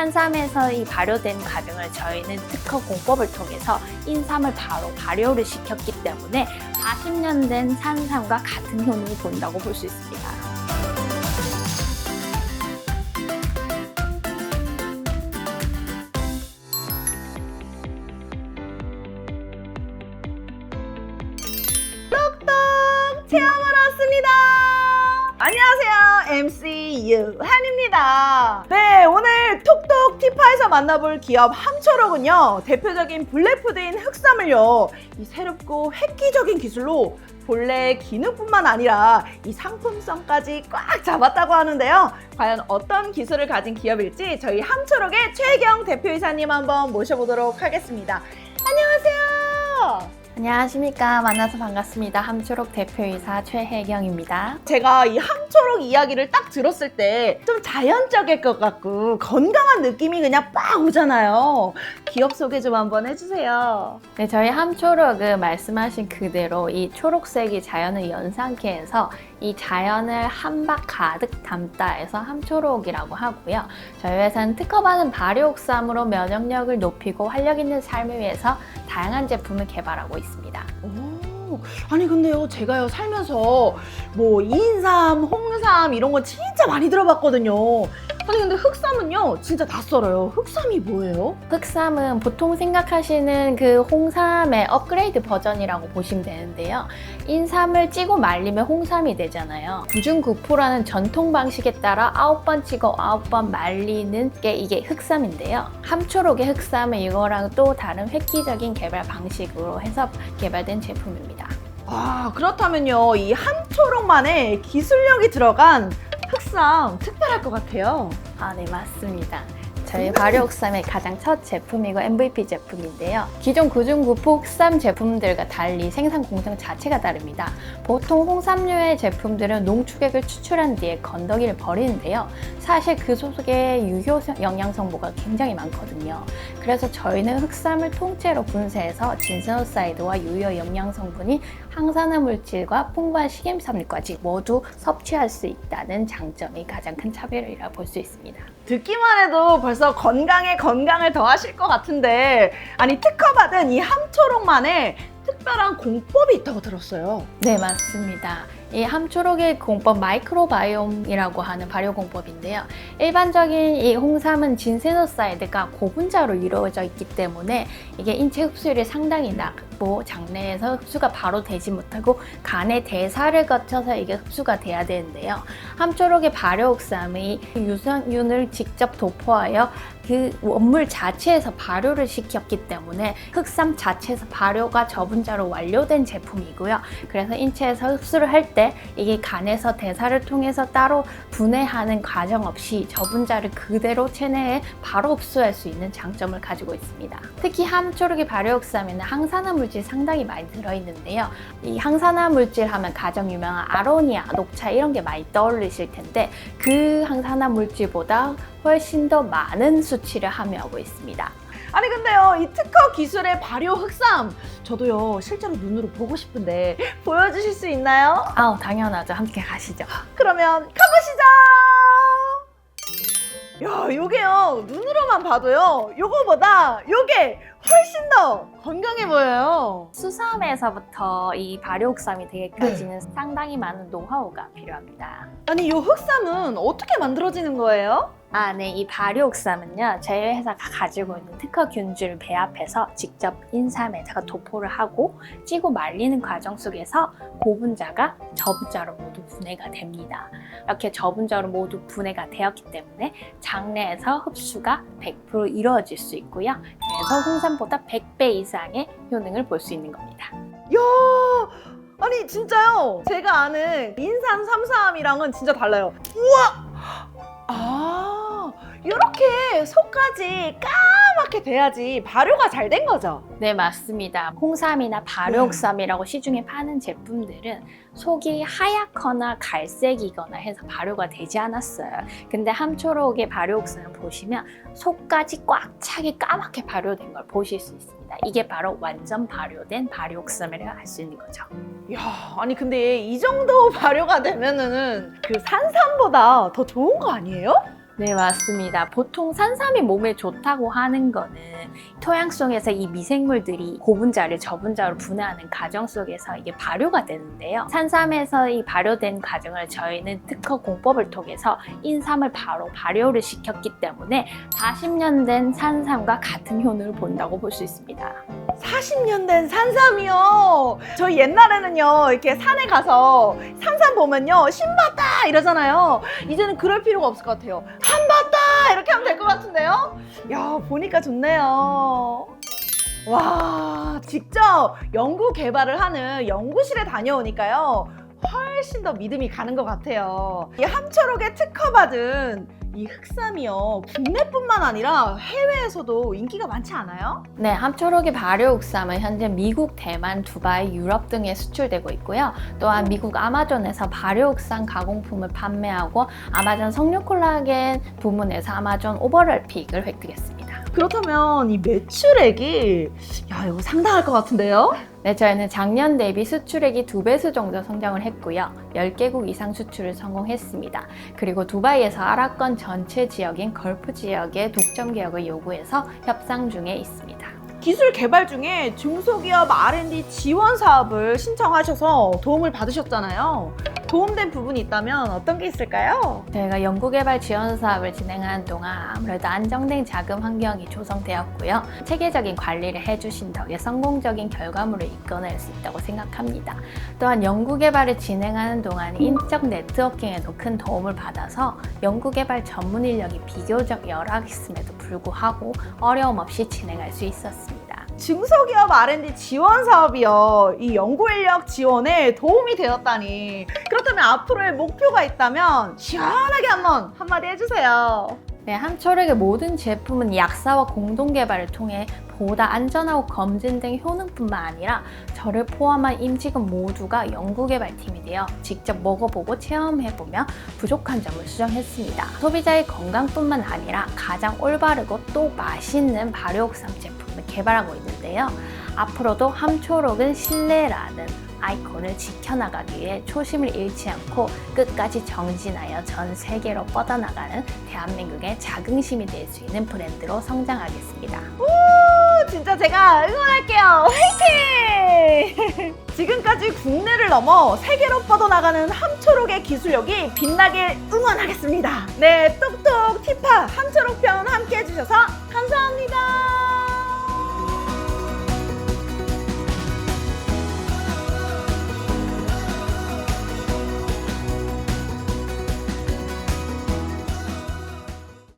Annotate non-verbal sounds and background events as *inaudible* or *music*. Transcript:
산삼에서 이 발효된 과정을 저희는 특허 공법을 통해서 인삼을 바로 발효를 시켰기 때문에 40년 된 산삼과 같은 효능을 본다고 볼 수 있습니다. 안녕하세요. MC 유한입니다. 네, 오늘 톡톡 만나볼 기업 함초록은요, 대표적인 블랙푸드인 흑삼을요, 이 새롭고 획기적인 기술로 본래 기능뿐만 아니라 이 상품성까지 꽉 잡았다고 하는데요. 과연 어떤 기술을 가진 기업일지 저희 함초록의 최경 대표이사님 한번 모셔보도록 하겠습니다. 안녕하세요. 안녕하십니까. 만나서 반갑습니다. 함초록 대표이사 최혜경입니다. 제가 이 함초록 이야기를 딱 들었을 때 좀 자연적일 것 같고 건강한 느낌이 그냥 빡 오잖아요. 기업 소개 좀 한번 해주세요. 네, 저희 함초록은 말씀하신 그대로 이 초록색이 자연을 연상케 해서 이 자연을 한박 가득 담다 해서 함초록이라고 하고요. 저희 회사는 특허받은 발효옥삼으로 면역력을 높이고 활력 있는 삶을 위해서 다양한 제품을 개발하고 있습니다. 오, 아니 근데요 제가요 살면서 뭐 인삼, 홍삼 이런 거 진짜 많이 들어봤거든요. 아니 근데 흑삼은요 진짜 낯설어요. 흑삼이 뭐예요? 흑삼은 보통 생각하시는 그 홍삼의 업그레이드 버전이라고 보시면 되는데요. 인삼을 찌고 말리면 홍삼이 되잖아요. 구중구포라는 전통 방식에 따라 9번 찌고 9번 말리는 게 이게 흑삼인데요. 함초록의 흑삼은 이거랑 또 다른 획기적인 개발 방식으로 해서 개발된 제품입니다. 아 그렇다면요 이 함초록만의 기술력이 들어간 흑삼 특별할 것 같아요. 아, 네, 맞습니다. 저희 발효흑삼의 가장 첫 제품이고 MVP 제품인데요. 기존 구중구포 흑삼 제품들과 달리 생산 공정 자체가 다릅니다. 보통 홍삼류의 제품들은 농축액을 추출한 뒤에 건더기를 버리는데요. 사실 그 속에 유효 영양 성분가 굉장히 많거든요. 그래서 저희는 흑삼을 통째로 분쇄해서 진세노사이드와 유효 영양 성분이 항산화 물질과 풍부한 식임섬유까지 모두 섭취할 수 있다는 장점이 가장 큰 차별이라 볼 수 있습니다. 듣기만 해도 벌써 건강에 건강을 더하실 것 같은데 아니 특허받은 이 함초록만의 특별한 공법이 있다고 들었어요. 네, 맞습니다. 이 함초록의 공법 마이크로바이옴이라고 하는 발효 공법인데요. 일반적인 이 홍삼은 진세노사이드가 고분자로 이루어져 있기 때문에 이게 인체 흡수율이 상당히 낮고 장내에서 흡수가 바로 되지 못하고 간의 대사를 거쳐서 이게 흡수가 돼야 되는데요. 함초록의 발효 옥삼이 유산균을 직접 도포하여 그 원물 자체에서 발효를 시켰기 때문에 흑삼 자체에서 발효가 저분자로 완료된 제품이고요. 그래서 인체에서 흡수를 할때 이게 간에서 대사를 통해서 따로 분해하는 과정 없이 저분자를 그대로 체내에 바로 흡수할 수 있는 장점을 가지고 있습니다. 특히 함초록의 발효흑삼에는 항산화 물질 상당히 많이 들어있는데요. 이 항산화 물질 하면 가장 유명한 아로니아, 녹차 이런 게 많이 떠올리실 텐데 그 항산화 물질보다 훨씬 더 많은 수치를 함유하고 있습니다. 아니 근데요 이 특허 기술의 발효 흑삼 저도요 실제로 눈으로 보고 싶은데 보여주실 수 있나요? 아우 당연하죠. 함께 가시죠. 그러면 가보시죠. 야 요게요 눈으로만 봐도요 요거보다 요게 훨씬 더 건강해 보여요. 수삼에서부터 이 발효흑삼이 되기까지는 상당히 많은 노하우가 필요합니다. 아니 요 흑삼은 어떻게 만들어지는 거예요? 아, 네. 이 발효옥삼은요, 저희 회사가 가지고 있는 특허 균주를 배합해서 직접 인삼에다가 도포를 하고 찌고 말리는 과정 속에서 고분자가 저분자로 모두 분해가 됩니다. 이렇게 저분자로 모두 분해가 되었기 때문에 장내에서 흡수가 100% 이루어질 수 있고요. 그래서 홍삼보다 100배 이상의 효능을 볼 수 있는 겁니다. 야 아니 진짜요 제가 아는 인삼 삼삼이랑은 진짜 달라요 우와 아 이렇게 속까지 까맣게 돼야지 발효가 잘 된 거죠 네, 맞습니다. 홍삼이나 발효옥삼이라고 시중에 파는 제품들은 속이 하얗거나 갈색이거나 해서 발효가 되지 않았어요. 근데 함초록의 발효옥삼을 보시면 속까지 꽉 차게 까맣게 발효된 걸 보실 수 있습니다. 이게 바로 완전 발효된 발효옥삼이라고 할 수 있는 거죠. 야 아니 근데 이 정도 발효가 되면은 그 산삼보다 더 좋은 거 아니에요? 네, 맞습니다. 보통 산삼이 몸에 좋다고 하는 거는 토양 속에서 이 미생물들이 고분자를 저분자로 분해하는 과정 속에서 이게 발효가 되는데요. 산삼에서 이 발효된 과정을 저희는 특허 공법을 통해서 인삼을 바로 발효를 시켰기 때문에 40년 된 산삼과 같은 효능을 본다고 볼 수 있습니다. 40년 된 산삼이요. 저희 옛날에는요, 이렇게 산에 가서 산삼 보면요, 신봤다! 이러잖아요. 이제는 그럴 필요가 없을 것 같아요. 한봤다! 이렇게 하면 될 것 같은데요? 야, 보니까 좋네요. 와, 직접 연구 개발을 하는 연구실에 다녀오니까요. 훨씬 더 믿음이 가는 것 같아요. 이 함초록에 특허받은 이 흑삼이요. 국내뿐만 아니라 해외에서도 인기가 많지 않아요? 네, 함초록이 발효 옥삼은 현재 미국, 대만, 두바이, 유럽 등에 수출되고 있고요. 또한 미국 아마존에서 발효 옥삼 가공품을 판매하고 아마존 석류 콜라겐 부문에서 아마존 오버럴 픽을 획득했습니다. 그렇다면 이 매출액이 야 이거 상당할 것 같은데요? 네, 저희는 작년 대비 수출액이 두 배수 정도 성장을 했고요. 10개국 이상 수출을 성공했습니다. 그리고 두바이에서 아랍권 전체 지역인 걸프 지역의 독점 개혁을 요구해서 협상 중에 있습니다. 기술 개발 중에 중소기업 R&D 지원 사업을 신청하셔서 도움을 받으셨잖아요. 도움된 부분이 있다면 어떤 게 있을까요? 저희가 연구개발 지원 사업을 진행하는 동안 아무래도 안정된 자금 환경이 조성되었고요. 체계적인 관리를 해주신 덕에 성공적인 결과물을 이끌어낼 수 있다고 생각합니다. 또한 연구개발을 진행하는 동안 인적 네트워킹에도 큰 도움을 받아서 연구개발 전문 인력이 비교적 열악했음에도 불구하고 어려움 없이 진행할 수 있었습니다. 중소기업 R&D 지원 사업이요. 이 연구 인력 지원에 도움이 되었다니. 그렇다면 앞으로의 목표가 있다면 시원하게 한번 한마디 해주세요. 네, 함초록의 모든 제품은 약사와 공동 개발을 통해 보다 안전하고 검증된 효능뿐만 아니라 저를 포함한 임직원 모두가 연구 개발팀이 되어 직접 먹어보고 체험해보며 부족한 점을 수정했습니다. 소비자의 건강뿐만 아니라 가장 올바르고 또 맛있는 발효옥삼 제품을 개발하고 있는데요. 앞으로도 함초록은 신뢰라는 아이콘을 지켜나가기 위해 초심을 잃지 않고 끝까지 정진하여 전 세계로 뻗어나가는 대한민국의 자긍심이 될 수 있는 브랜드로 성장하겠습니다. 진짜 제가 응원할게요. 화이팅! *laughs* 지금까지 국내를 넘어 세계로 뻗어나가는 함초록의 기술력이 빛나길 응원하겠습니다. 네, 똑똑 티파 함초록 편